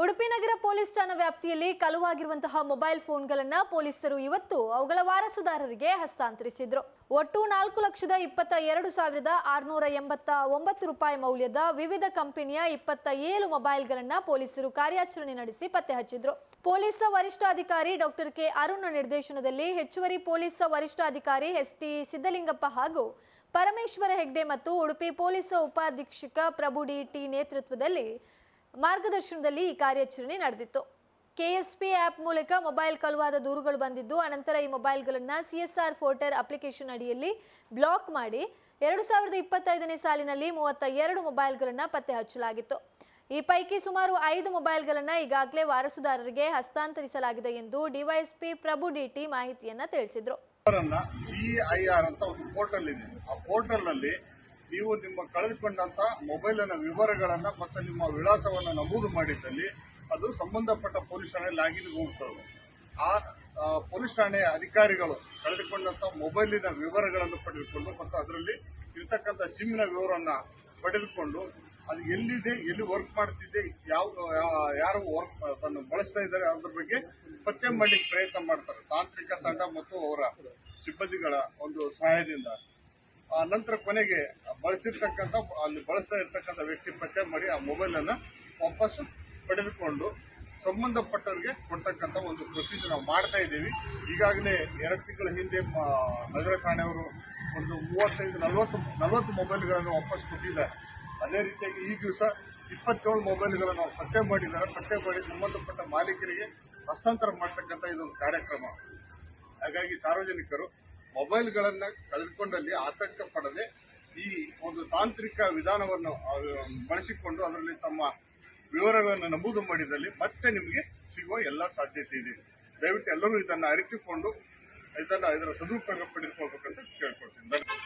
ಉಡುಪಿ ನಗರ police ಠಾಣಾ ವ್ಯಾಪ್ತಿಯಲ್ಲಿ ಕಳುವಾಗಿರುವಂತಹ mobile ಫೋನ್ಗಳನ್ನ ಪೊಲೀಸರು ಇವತ್ತು ಅವುಗಳ ವಾರಸುದಾರರಿಗೆ ಹಸ್ತಾಂತರಿಸಿದ್ರು. ಒಟ್ಟು ನಾಲ್ಕು ಲಕ್ಷದ ಇಪ್ಪತ್ತ ಎರಡು ಸಾವಿರದ ಆರುನೂರ ಎಂಬತ್ತ ಒಂಬತ್ತು ರೂಪಾಯಿ ಮೌಲ್ಯದ ವಿವಿಧ ಕಂಪನಿಯ ಇಪ್ಪತ್ತ ಏಳು ಮೊಬೈಲ್ಗಳನ್ನ ಪೊಲೀಸರು ಕಾರ್ಯಾಚರಣೆ ನಡೆಸಿ ಪತ್ತೆ ಹಚ್ಚಿದ್ರು. ಪೊಲೀಸ್ ವರಿಷ್ಠಾಧಿಕಾರಿ ಡಾಕ್ಟರ್ ಕೆ ಅರುಣ್ ನಿರ್ದೇಶನದಲ್ಲಿ ಹೆಚ್ಚುವರಿ ಪೊಲೀಸ್ ವರಿಷ್ಠಾಧಿಕಾರಿ ಎಸ್ ಟಿ ಸಿದ್ದಲಿಂಗಪ್ಪ ಹಾಗೂ ಪರಮೇಶ್ವರ ಹೆಗ್ಡೆ ಮತ್ತು ಉಡುಪಿ ಪೊಲೀಸ್ ಉಪಾಧೀಕ್ಷಕ ಪ್ರಭು ಡಿ ಟಿ ನೇತೃತ್ವದಲ್ಲಿ ಮಾರ್ಗದರ್ಶನದಲ್ಲಿ ಈ ಕಾರ್ಯಾಚರಣೆ ನಡೆದಿತ್ತು. ಕೆಎಸ್ಪಿ ಆ್ಯಪ್ ಮೂಲಕ ಮೊಬೈಲ್ ಕಳುವಾದ ದೂರುಗಳು ಬಂದಿದ್ದು, ಅನಂತರ ಈ ಮೊಬೈಲ್ಗಳನ್ನು ಸಿಎಸ್ಆರ್ ಫೋರ್ಟರ್ ಅಪ್ಲಿಕೇಶನ್ ಅಡಿಯಲ್ಲಿ ಬ್ಲಾಕ್ ಮಾಡಿ ಎರಡು ಸಾವಿರದ ಇಪ್ಪತ್ತೈದನೇ ಸಾಲಿನಲ್ಲಿ ಮೂವತ್ತ ಎರಡು ಮೊಬೈಲ್ಗಳನ್ನು ಪತ್ತೆ ಹಚ್ಚಲಾಗಿತ್ತು. ಈ ಪೈಕಿ ಸುಮಾರು ಐದು ಮೊಬೈಲ್ಗಳನ್ನು ಈಗಾಗಲೇ ವಾರಸುದಾರರಿಗೆ ಹಸ್ತಾಂತರಿಸಲಾಗಿದೆ ಎಂದು ಡಿವೈಎಸ್ಪಿ ಪ್ರಭು ಡಿಟಿ ಮಾಹಿತಿಯನ್ನ ತಿಳಿಸಿದ್ರು. ನೀವು ನಿಮ್ಮ ಕಳೆದುಕೊಂಡಂತ ಮೊಬೈಲಿನ ವಿವರಗಳನ್ನು ಮತ್ತು ನಿಮ್ಮ ವಿಳಾಸವನ್ನು ನಮೂದು ಮಾಡಿದ್ದಲ್ಲಿ ಅದು ಸಂಬಂಧಪಟ್ಟ ಪೊಲೀಸ್ ಠಾಣೆ ಲಾಗಿನ್ಗೆ ಹೋಗ್ತದೆ ಆ ಪೊಲೀಸ್ ಠಾಣೆಯ ಅಧಿಕಾರಿಗಳು ಕಳೆದುಕೊಂಡಂತ ಮೊಬೈಲಿನ ವಿವರಗಳನ್ನು ಪಡೆದುಕೊಂಡು ಮತ್ತು ಅದರಲ್ಲಿ ಇರ್ತಕ್ಕಂಥ ಸಿಮ್ನ ವಿವರನ್ನ ಪಡೆದುಕೊಂಡು ಅದು ಎಲ್ಲಿದೆ, ಎಲ್ಲಿ ವರ್ಕ್ ಮಾಡ್ತಿದೆ, ಯಾವ ಯಾರು ವರ್ಕ್ ತನ್ನ ಬಳಸ್ತಾ ಇದ್ದಾರೆ ಅದ್ರ ಬಗ್ಗೆ ಪತ್ತೆ ಮಾಡಲಿಕ್ಕೆ ಪ್ರಯತ್ನ ಮಾಡ್ತಾರೆ. ತಾಂತ್ರಿಕ ತಂಡ ಮತ್ತು ಅವರ ಸಿಬ್ಬಂದಿಗಳ ಒಂದು ಸಹಾಯದಿಂದ. ಆ ನಂತರ ಕೊನೆಗೆ ಬಳಸಿರ್ತಕ್ಕಂಥ, ಅಲ್ಲಿ ಬಳಸ್ತಾ ಇರ್ತಕ್ಕಂಥ ವ್ಯಕ್ತಿ ಪತ್ತೆ ಮಾಡಿ ಆ ಮೊಬೈಲ್ ಅನ್ನ ವಾಪಸ್ ಪಡೆದುಕೊಂಡು ಸಂಬಂಧಪಟ್ಟವರಿಗೆ ಕೊಡ್ತಕ್ಕಂಥ ಒಂದು ಪ್ರೊಸೀಜರ್ ನಾವು ಮಾಡ್ತಾ ಇದ್ದೀವಿ. ಈಗಾಗಲೇ ಎರಡು ತಿಂಗಳ ಹಿಂದೆ ನಗರ ಠಾಣೆಯವರು ಒಂದು ಮೂವತ್ತೈದು, ನಲವತ್ತು ನಲವತ್ತು ಮೊಬೈಲ್ಗಳನ್ನು ವಾಪಸ್ ಕೊಟ್ಟಿದ್ದಾರೆ. ಅದೇ ರೀತಿಯಾಗಿ ಈ ದಿವಸ ಇಪ್ಪತ್ತೇಳು ಮೊಬೈಲ್ಗಳನ್ನು ನಾವು ಪತ್ತೆ ಮಾಡಿದ್ದಾರೆ. ಪತ್ತೆ ಮಾಡಿ ಸಂಬಂಧಪಟ್ಟ ಮಾಲೀಕರಿಗೆ ಹಸ್ತಾಂತರ ಮಾಡ್ತಕ್ಕಂಥ ಇದೊಂದು ಕಾರ್ಯಕ್ರಮ. ಹಾಗಾಗಿ ಸಾರ್ವಜನಿಕರು ಮೊಬೈಲ್ಗಳನ್ನ ಕಳೆದುಕೊಂಡಲ್ಲಿ ಆತಂಕ ಪಡದೆ ಈ ಒಂದು ತಾಂತ್ರಿಕ ವಿಧಾನವನ್ನು ಬಳಸಿಕೊಂಡು ಅದರಲ್ಲಿ ತಮ್ಮ ವಿವರಗಳನ್ನು ನಮೂದು ಮಾಡಿದಲ್ಲಿ ಮತ್ತೆ ನಿಮಗೆ ಸಿಗುವ ಎಲ್ಲ ಸಾಧ್ಯತೆ ಇದೆ ದಯವಿಟ್ಟು ಎಲ್ಲರೂ ಇದನ್ನು ಅರಿತುಕೊಂಡು, ಇದನ್ನು ಇದರ ಸದುಪಯೋಗ ಪಡೆದುಕೊಳ್ಬೇಕಂತ ಕೇಳ್ಕೊಳ್ತೀನಿ.